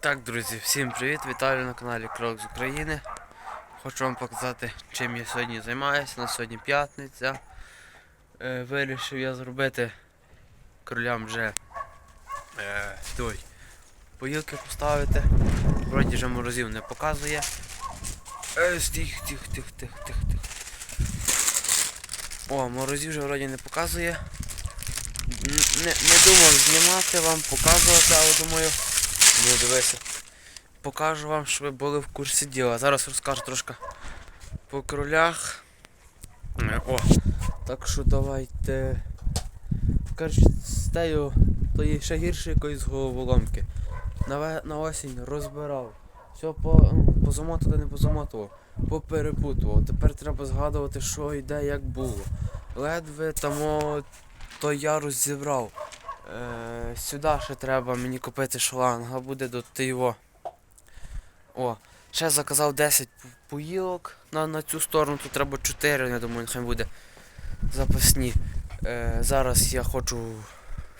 Так, друзі, всім привіт! Вітаю на каналі Крок з України. Хочу вам показати, чим я сьогодні займаюся. На сьогодні п'ятниця. Е, вирішив я зробити кролям вже е, той, поїлки поставити. Вроді вже морозів не показує. Е, тих, тих, тих, тих, тих, тих. О, морозів вже вроді не показує. Не, не думав знімати вам, показувати, але думаю. Ну, дивися. Покажу вам, щоб ви були в курсі діла. Зараз розкажу трошки по кролях. Е, О, так що давайте. Коротше, з тею то є ще гірше якоїсь головоломки. На, на осінь розбирав. Все по, ну, позамотував, не позамотував, поперепутував. Тепер треба згадувати, що і де, як було. Ледве тому той ярус зібрав. Е, сюди ще треба мені купити шланга, буде до тиво. О, ще заказав 10 поїлок на, на цю сторону, тут треба 4, я думаю, нехай буде запасні. Е, зараз я хочу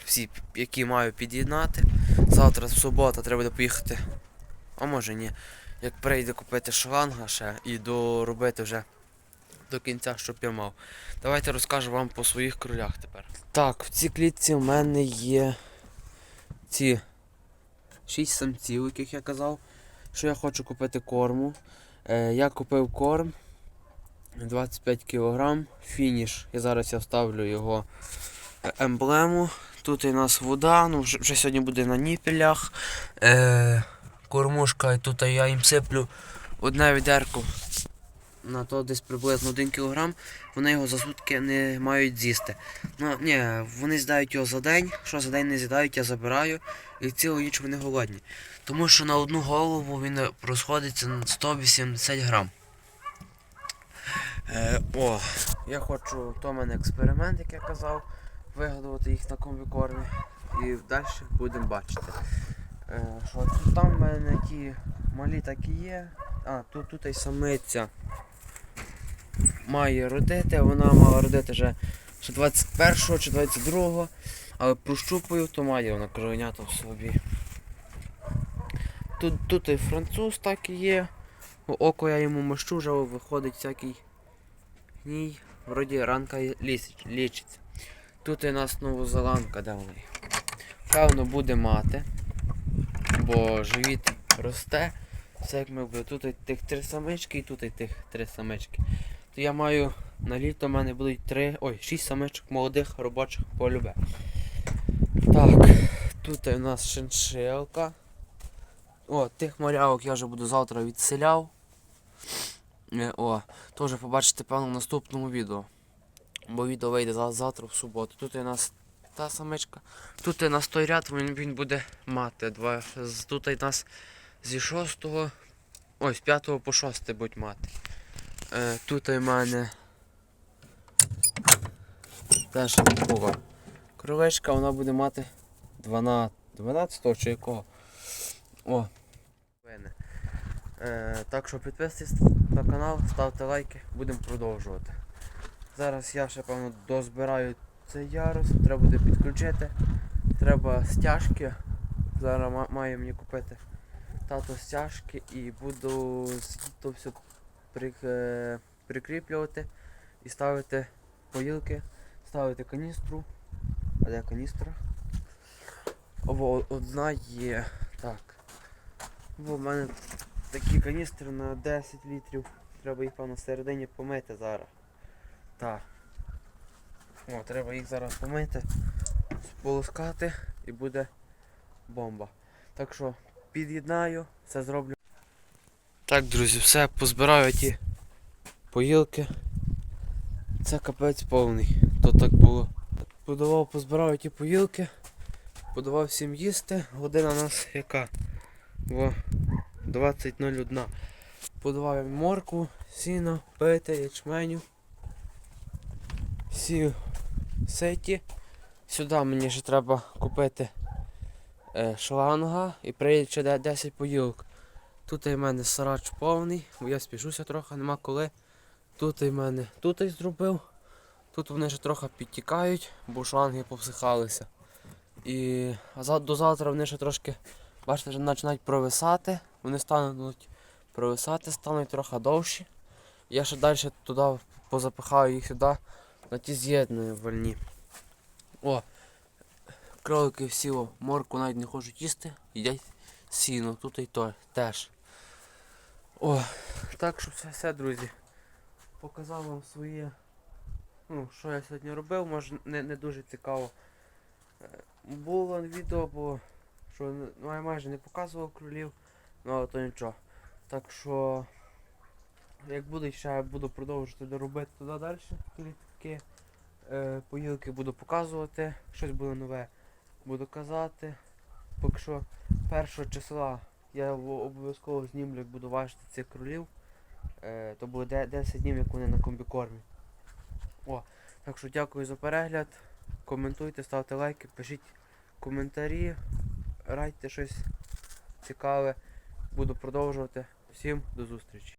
всі, які маю під'єднати. Завтра субота треба буде поїхати. А може ні. Як прийде купити шланга ще і доробити вже до кінця, щоб я мав. Давайте розкажу вам по своїх кролях тепер. Так, в цій клітці в мене є ці 6 самців, яких я казав, що я хочу купити корму. Е, я купив корм 25 кг, фініш. Я зараз я ставлю його е, емблему. Тут у нас вода, ну вже, вже сьогодні буде на ніпелях. Е, кормушка, і тут я їм сиплю одне відерко на то десь приблизно 1 кг. Вони його за сутки не мають з'їсти. Ну, ні, вони з'їдають його за день, що за день не з'їдають, я забираю, і цілу ніч вони голодні. Тому що на одну голову він розходиться на 180 грам. Е, о, я хочу, то мене експеримент, як я казав, вигадувати їх на комбікормі. І далі будемо бачити. Е, що там в мене ті малі так і є. А, тут, тут і самиця має родити, вона мала родити вже чи 21 чи 22, але прощупую, то має вона кровенята в собі. Тут, тут і француз так і є. Око я йому мощу, вже виходить всякий гній. Вроді ранка лічиться. Тут і нас новозеландка, де вона. Певно буде мати, бо живіт росте. Все як ми буде. Тут і тих три самички і тут і тих три самички. То я маю на літо в мене будуть три. Ой, шість самичок молодих робочих полюбе. Так, тут у нас шиншилка. О, тих малявок я вже буду завтра відселяв. Е, О, теж побачите, певно, в наступному відео. Бо відео вийде завтра в суботу. Тут у нас та самичка. Тут у нас той ряд, він, він буде мати. Два. Тут у нас зі 6, ой, з 5 по 6 будь мати. Е, тут у мене теж такого кроличка, вона буде мати 12, 12 чи якого. О. Е, так що підписуйтесь на канал, ставте лайки, будемо продовжувати. Зараз я ще певно дозбираю цей ярус, треба буде підключити. Треба стяжки. Зараз ма- має мені купити тато стяжки і буду то все прикріплювати і ставити поїлки, ставити каністру. А де каністра? О, одна є. Так. Бо в мене такі каністри на 10 літрів. Треба їх певно всередині помити зараз. Так. О, треба їх зараз помити, сполоскати і буде бомба. Так що під'єднаю, все зроблю. Так, друзі, все, позбираю ті поїлки. Це капець повний. То так було. Подавав, позбирав ті поїлки, подавав всім їсти. Година у нас яка? Во 20.01. Подавав їм морку, сіно, пити, ячменю. Всі сеті. Сюди мені ще треба купити е, шланга і прийде ще 10 поїлок. Тут у мене сарач повний, бо я спішуся трохи, нема коли. Тут у мене тут і зробив. Тут вони ще трохи підтікають, бо шланги повсихалися. І до завтра вони ще трошки Бачите, вже починають провисати. Вони стануть провисати, стануть трохи довші. Я ще далі туди позапихаю їх сюди на ті з'єднувальні. О, кролики всі морку навіть не хочуть їсти, їдять сіно, тут і то теж. О, так що все, все, друзі. Показав вам своє. Ну, що я сьогодні робив, може не, не дуже цікаво. Е, Було відео, бо що ну, я майже не показував кролів, ну але то нічого. Так що, як буде ще я буду продовжувати робити туди далі клітки. Е, поїлки буду показувати, щось буде нове буду казати. Поки що першого числа я обов'язково знімлю, як буду важити цих кролів. Е, то буде 10 днів, як вони на комбікормі. О, так що дякую за перегляд. Коментуйте, ставте лайки, пишіть коментарі, радьте щось цікаве. Буду продовжувати. Всім до зустрічі.